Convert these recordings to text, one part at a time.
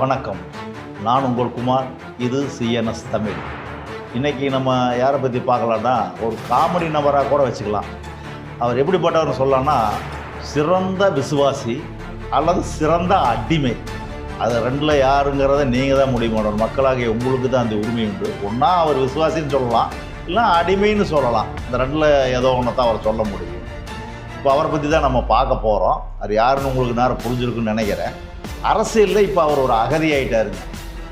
வணக்கம். நான் உங்கள் குமார் இது சிஎன்எஸ் தமிழ். இன்றைக்கி நம்ம யாரை பற்றி பார்க்கலான்னா ஒரு காமெடி நபராக கூட வச்சுக்கலாம். அவர் எப்படிப்பட்டவர்னு சொல்லலாம்னா சிறந்த விசுவாசி அல்லது சிறந்த அடிமை. அது ரெண்டில் யாருங்கிறத நீங்கள் தான் முடிவு பண்ணணும். மக்களாகிய உங்களுக்கு தான் அந்த உரிமை உண்டு. ஒன்றா அவர் விசுவாசின்னு சொல்லலாம் இல்லை அடிமைன்னு சொல்லலாம். இந்த ரெண்டில் ஏதோ ஒன்று தான் அவர் சொல்ல முடியும். இப்போ அவரை பற்றி தான் நம்ம பார்க்க போகிறோம் அது யாருன்னு உங்களுக்கு நேரம் புரிஞ்சிருக்குன்னு நினைக்கிறேன். அரசியலில் இப்போ அவர் ஒரு அகதி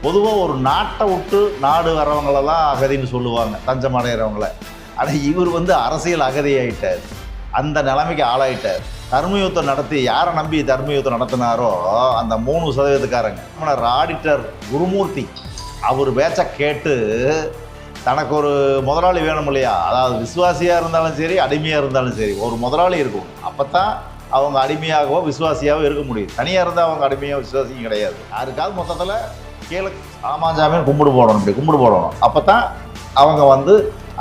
பொதுவாக ஒரு நாட்டை விட்டு நாடு வரவங்களெல்லாம் அகதின்னு சொல்லுவாங்க தஞ்சம் அடைகிறவங்கள ஆனால் இவர் வந்து அரசியல் அகதி ஆகிட்டார் அந்த நிலைமைக்கு ஆளாயிட்டார். தர்மயுத்தம் நடத்தி யாரை நம்பி தர்மயுத்தம் நடத்தினாரோ அந்த மூணு சதவீதக்காரங்க ஆடிட்டர் குருமூர்த்தி அவர் பேச்சை கேட்டு தனக்கு ஒரு முதலாளி வேணும் இல்லையா? அதாவது விசுவாசியாக இருந்தாலும் சரி அடிமையாக இருந்தாலும் சரி ஒரு முதலாளி இருக்கும். அப்போ தான் அவங்க அடிமையாகவோ விசுவாசியாகவோ இருக்க முடியும். தனியாக இருந்தால் அவங்க அடிமையாக விசுவாசியும் கிடையாது. யாருக்காவது மொத்தத்தில் கீழே ஆமாஞ்சாமியும் கும்பிடு போடணும் இப்படி கும்பிடு போடணும். அப்போ தான் அவங்க வந்து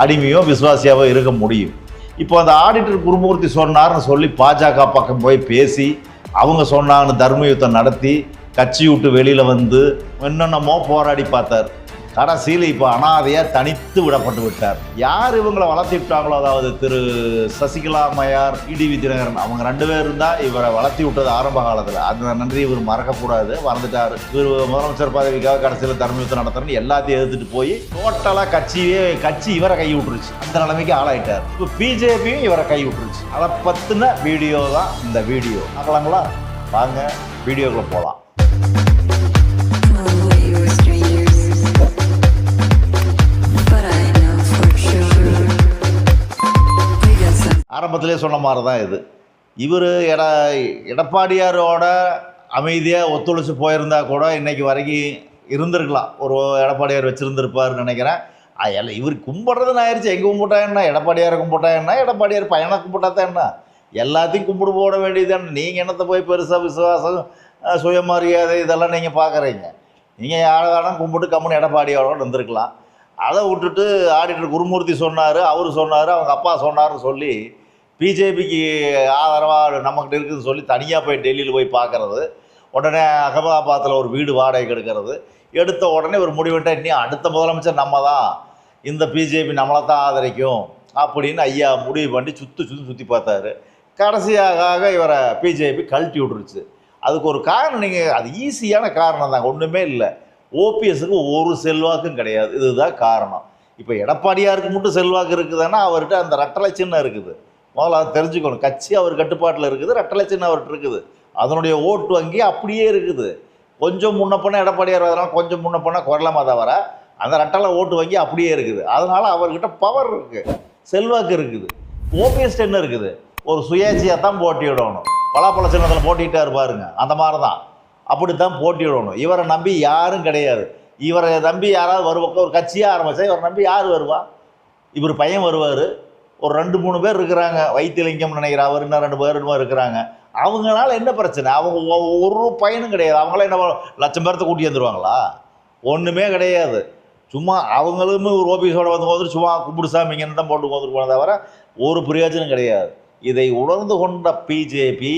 அடிமையோ விசுவாசியாவோ இருக்க முடியும். இப்போ அந்த ஆடிட்டர் குருமூர்த்தி சொன்னார்னு சொல்லி பாஜக பக்கம் போய் பேசி அவங்க சொன்னாங்கன்னு தர்ம யுத்தம் நடத்தி கட்சி விட்டு வெளியில் வந்து என்னென்னமோ போராடி பார்த்தார். கடைசியில் இப்போ அனாதையாக தனித்து விடப்பட்டு விட்டார். யார் இவங்களை வளர்த்தி விட்டாங்களோ அதாவது திரு சசிகலா மையார் இடிவி தினகரன் அவங்க ரெண்டு பேரும் தான் இவரை வளர்த்தி விட்டது ஆரம்ப காலத்தில். அந்த நன்றி இவர் மறக்கக்கூடாது. மறந்துட்டார். இவர் முதலமைச்சர் பதவிக்காக கடைசியில் தர்மயுத்தம் நடத்துறேன்னு எல்லாத்தையும் எதிர்த்துட்டு போய் டோட்டலாக கட்சியே கட்சி இவரை கை விட்டுருச்சு. அந்த நிலைமைக்கு ஆளாயிட்டார். இப்போ பிஜேபியும் இவரை கை விட்டுருச்சு. அதை பற்றின வீடியோ தான் இந்த வீடியோ. பார்க்கலாங்களா? வாங்க வீடியோக்குள்ளே போகலாம். ஆரம்பத்திலே சொன்ன மாதிரி தான் இது. இவர் எட எடப்பாடியாரோட அமைதியாக ஒத்துழைச்சு போயிருந்தா கூட இன்றைக்கி வரைக்கும் இருந்திருக்கலாம். ஒரு எடப்பாடியார் வச்சுருந்துருப்பாருன்னு நினைக்கிறேன். அது எல்லாம் இவர் கும்பிட்றதுன்னு ஆயிடுச்சு எங்கே கும்பிட்டா என்ன? எடப்பாடியாரை கும்பிட்டா என்ன? எடப்பாடியார் பையனை கும்பிட்டா தான் என்ன? எல்லாத்தையும் கும்பிடு போட வேண்டியது நீங்கள் என்னத்தை போய் பெருசாக விசுவாசம் சுயமரியாதை இதெல்லாம் நீங்கள் பார்க்குறீங்க நீங்கள் யாரும் கும்பிட்டு கம்முன்னு எடப்பாடியாரோட இருந்திருக்கலாம். அதை விட்டுட்டு ஆடிட்டர் குருமூர்த்தி சொன்னார் அவர் சொன்னார் அவங்க அப்பா சொன்னார்னு சொல்லி பிஜேபிக்கு ஆதரவாக நம்மக்கிட்ட இருக்குதுன்னு சொல்லி தனியாக போய் டெல்லியில் போய் பார்க்குறது. உடனே அகமதாபாத்தில் ஒரு வீடு வாடகைக்கு எடுக்கிறது. எடுத்த உடனே ஒரு முடிவுட்டா இனி அடுத்த முதலமைச்சர் நம்ம தான் இந்த பிஜேபி நம்மளை தான் ஆதரிக்கும் அப்படின்னு ஐயா முடிவு பண்ணி சுற்றி சுற்றி சுற்றி பார்த்தாரு. கடைசியாக இவரை பிஜேபி கழட்டி விட்டுருச்சு. அதுக்கு ஒரு காரணம் நீங்கள் அது ஈஸியான காரணம் தாங்க. ஒன்றுமே இல்லை. ஓபிஎஸ்க்கு ஒரு செல்வாக்கும் கிடையாது. இதுதான் காரணம். இப்போ எடப்பாடியாருக்கு மட்டும் செல்வாக்கு இருக்குதுன்னா அவர்கிட்ட அந்த ரெட்டலை சின்னம் இருக்குது. முதல்ல அதை தெரிஞ்சுக்கணும். கட்சி அவர் கட்டுப்பாட்டில் இருக்குது ரெட்டலை அவர்கிட்ட இருக்குது. அதனுடைய ஓட்டு வங்கி அப்படியே இருக்குது. கொஞ்சம் முன்ன பண்ண எடப்பாடியார் வரலாம் கொஞ்சம் முன்ன பண்ண குரலமாக தவிர அந்த ரெட்டலை ஓட்டு வங்கி அப்படியே இருக்குது. அதனால் அவர்கிட்ட பவர் இருக்குது செல்வாக்கு இருக்குது. ஓபிஎஸ் என்ன இருக்குது? ஒரு சுயேட்சையாக தான் போட்டியிடணும். பலாப்பழ சின்னத்தில் போட்டிகிட்டே இருப்பாருங்க அந்த மாதிரி தான் அப்படி தான் போட்டியிடணும். இவரை நம்பி யாரும் கிடையாது. இவரை நம்பி யாராவது வருவாங்க ஒரு கட்சியாக ஆரம்பித்தா இவரை நம்பி யார் வருவா? இவர் பையன் வருவார். ஒரு ரெண்டு மூணு பேர் இருக்கிறாங்க. வைத்தியலிங்கம் நினைக்கிற அவர் இன்னும் ரெண்டு பேர் இன்னும் இருக்கிறாங்க. அவங்களால என்ன பிரச்சனை? அவங்க ஒரு பையனும் கிடையாது. அவங்களாம் என்ன லட்சம் பேர்த்த கூட்டி வந்துருவாங்களா? ஒன்றுமே கிடையாது. சும்மா அவங்களுமே ஒரு ஓபிஸோட வந்து போது சும்மா கும்பிடு சாமிங்கன்னு தான் போட்டு வந்துருக்கோம் தவிர ஒரு பிரயோஜனம் கிடையாது. இதை உணர்ந்து கொண்ட பிஜேபி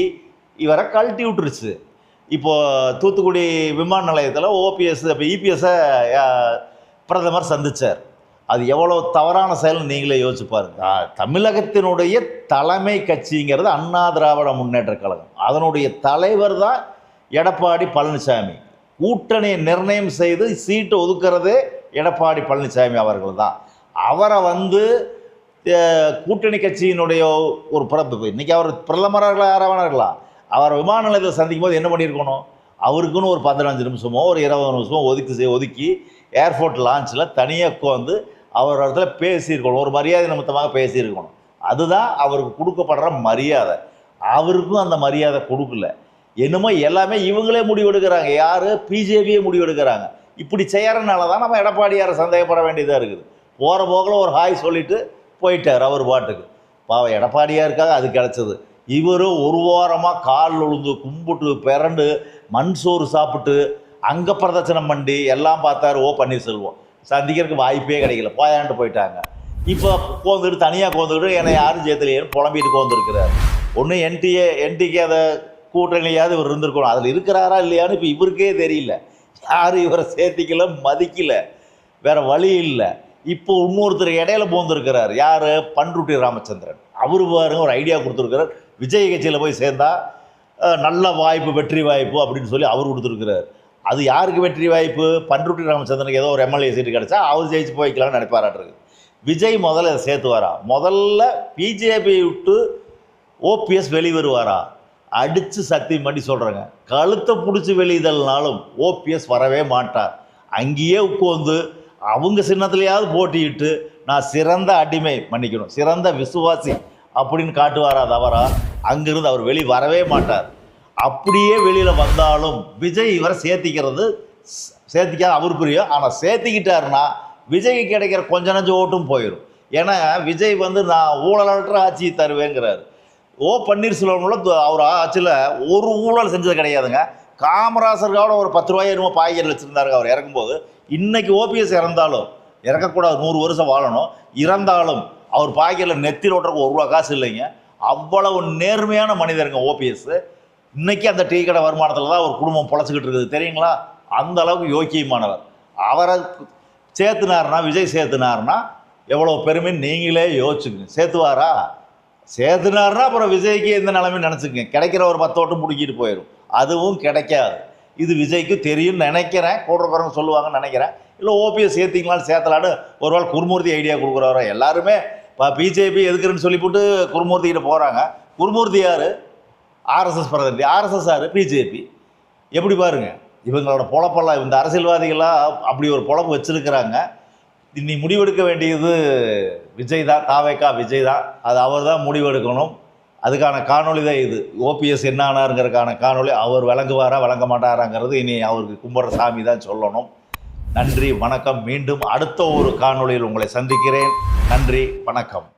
இவரை கழட்டி விட்டுருச்சு. இப்போது தூத்துக்குடி விமான நிலையத்தில் ஓபிஎஸ் இப்போ இபிஎஸ்ஸை பிரதமர் சந்திச்சார். அது எவ்வளோ தவறான செயல் நீங்களே யோசிச்சு பாருங்க. தமிழகத்தினுடைய தலைமை கட்சிங்கிறது அண்ணா திராவிட முன்னேற்ற கழகம். அதனுடைய தலைவர் தான் எடப்பாடி பழனிசாமி. கூட்டணியை நிர்ணயம் செய்து சீட்டு ஒதுக்கிறதே எடப்பாடி பழனிசாமி அவர்கள் தான். அவரை வந்து கூட்டணி கட்சியினுடைய ஒரு பிறப்பு இன்றைக்கி அவர் பிரதமராக யாராவது இருக்கலாம் அவர் விமான நிலையத்தில் சந்திக்கும் போது என்ன பண்ணியிருக்கணும்? அவருக்குன்னு ஒரு பதினஞ்சு நிமிஷமோ ஒரு இருபது நிமிஷமோ ஒதுக்கி செய்- ஒதுக்கி ஏர்போர்ட் லான்ச்சில் தனியாக உட்காந்து அவர் இடத்துல பேசியிருக்கணும் ஒரு மரியாதை நிமித்தமாக பேசியிருக்கணும். அதுதான் அவருக்கு கொடுக்கப்படுற மரியாதை. அவருக்கும் அந்த மரியாதை கொடுக்கல. என்னமோ எல்லாமே இவங்களே முடிவெடுக்கிறாங்க. யார்? பிஜேபியே முடிவெடுக்கிறாங்க. இப்படி செய்யறதுனால தான் நம்ம எடப்பாடியாரை சந்தேகப்பட வேண்டியதாக இருக்குது. போகிற போக்கில் ஒரு ஹாய் சொல்லிட்டு போயிட்டார் அவர் பாட்டுக்கு. பாவம் எடப்பாடியாருக்காக அது கிடச்சது. இவர் ஒரு வாரமாக கால் உழுந்து கும்பிட்டு பிறண்டு மண் சோறு சாப்பிட்டு அங்க பிரதட்சணம் பண்ணி எல்லாம் பார்த்தாரு ஓ பன்னீர்செல்வம். சந்திக்கிறதுக்கு வாய்ப்பே கிடைக்கல. போயாண்டு போயிட்டாங்க. இப்போ கோந்துட்டு தனியாக கோந்துக்கிட்டு என்னை யாரும் சேர்த்துலையேன்னு புலம்பிட்டு கோந்துருக்கிறார். ஒன்று என்டிஏ என்டிக்கு அதை கூட்டணியாவது இவர் இருந்திருக்கணும். அதில் இருக்கிறாரா இல்லையான்னு இப்போ இவருக்கே தெரியல. யாரும் இவரை சேர்த்திக்கல மதிக்கல. வேற வழி இல்லை. இப்போ இன்னொருத்தர் இடையில போந்திருக்கிறார். யார்? பண்ருட்டி ராமச்சந்திரன். அவர் பாருங்க ஒரு ஐடியா கொடுத்துருக்கிறார். விஜய் கட்சியில் போய் சேர்ந்தா நல்ல வாய்ப்பு வெற்றி வாய்ப்பு அப்படின்னு சொல்லி அவர் கொடுத்துருக்கிறார். அது யாருக்கு வெற்றி வாய்ப்பு? பண்ருட்டி ராமச்சந்திரனுக்கு ஏதோ ஒரு எம்எல்ஏ சீட்டு கிடச்சா அவர் ஜெயிச்சு போய்க்கலாம்னு நினைப்பாராட்டிருக்கு. விஜய் முதல்ல இதை சேர்த்து வரா முதல்ல பிஜேபி விட்டு ஓபிஎஸ் வெளி வருவாரா அடித்து சக்தி பண்ணி சொல்கிறேங்க கழுத்தை பிடிச்சி வெளியிதல்னாலும் ஓபிஎஸ் வரவே மாட்டார். அங்கேயே உட்காந்து அவங்க சின்னத்துலையாவது போட்டியிட்டு நான் சிறந்த அடிமை மன்னிக்கணும். சிறந்த விசுவாசி அப்படின்னு காட்டுவாரா தவறா? அங்கிருந்து அவர் வெளி வரவே மாட்டார். அப்படியே வெளியில் வந்தாலும் விஜய் இவரை சேர்த்திக்கிறது சேர்த்திக்காத அவர் புரியும். ஆனால் சேர்த்திக்கிட்டாருன்னா விஜய்க்கு கிடைக்கிற கொஞ்ச நஞ்ச ஓட்டும் போயிடும் ஏன்னா விஜய் வந்து நான் ஊழலற்ற ஆட்சியை தருவேங்கிறாரு. ஓ பன்னீர்செல்வம்ல அவர் ஆட்சியில் ஒரு ஊழல் செஞ்சது கிடையாதுங்க. காமராசர்களோட ஒரு பத்து ரூபாய் என்னமோ பாய்கறி வச்சுருந்தாருங்க அவர் இறக்கும்போது. இன்னைக்கு ஓபிஎஸ் இறந்தாலும் இறக்கக்கூடாது நூறு வருஷம் வாழணும். இறந்தாலும் அவர் பாய்கறியில் நெத்தியில் ஓட்டுறக்கு ஒரு ரூபா காசு இல்லைங்க. அவ்வளவு நேர்மையான மனிதருங்க ஓபிஎஸ். இன்னைக்கு அந்த டீ கடை வருமானத்தில் தான் அவர் குடும்பம் பொழைச்சிக்கிட்டு இருக்குது. தெரியுங்களா? அந்த அளவுக்கு யோக்கியமானவர். அவரை சேர்த்துனாருன்னா விஜய் சேர்த்துனாருனா எவ்வளோ பெருமைன்னு நீங்களே யோசிச்சுக்குங்க சேர்த்துவாரா? சேர்த்துனாருனா அப்புறம் விஜய்க்கு எந்த நிலைமையும் நினச்சிக்கங்க. கிடைக்கிற ஒரு பத்து ஓட்டம் பிடிக்கிட்டு போயிடும் அதுவும் கிடைக்காது. இது விஜய்க்கு தெரியும்னு நினைக்கிறேன். கூடுறவங்க சொல்லுவாங்கன்னு நினைக்கிறேன். இல்லை ஓபிஎஸ் சேர்த்திங்களான்னு சேர்த்தலான்னு ஒரு வேளை குருமூர்த்தி ஐடியா கொடுக்குறவரோ? எல்லாருமே இப்போ பிஜேபி எதுக்குறேன்னு சொல்லி போட்டு போகிறாங்க குருமூர்த்தி யார்? ஆர்எஸ்எஸ் பிரதிநிதி ஆர்எஸ்எஸ் யார் பிஜேபி எப்படி பாருங்க இவங்களோட பொழப்பெல்லாம் இந்த அரசியல்வாதிகளாக அப்படி ஒரு பொழப்பு வச்சுருக்கிறாங்க. இனி முடிவெடுக்க வேண்டியது விஜய் தான் தாவேக்கா விஜய் தான். அது அவர் தான் முடிவெடுக்கணும். அதுக்கான காணொளி தான் இது. ஓபிஎஸ் என்ன ஆனாருங்கிறதுக்கான காணொளி அவர் விளங்குவாரா விளங்க மாட்டாராங்கிறது இனி அவருக்கு கும்பிட்ற சாமி தான் சொல்லணும். நன்றி வணக்கம். மீண்டும் அடுத்த ஒரு காணொளியில் உங்களை சந்திக்கிறேன். நன்றி வணக்கம்.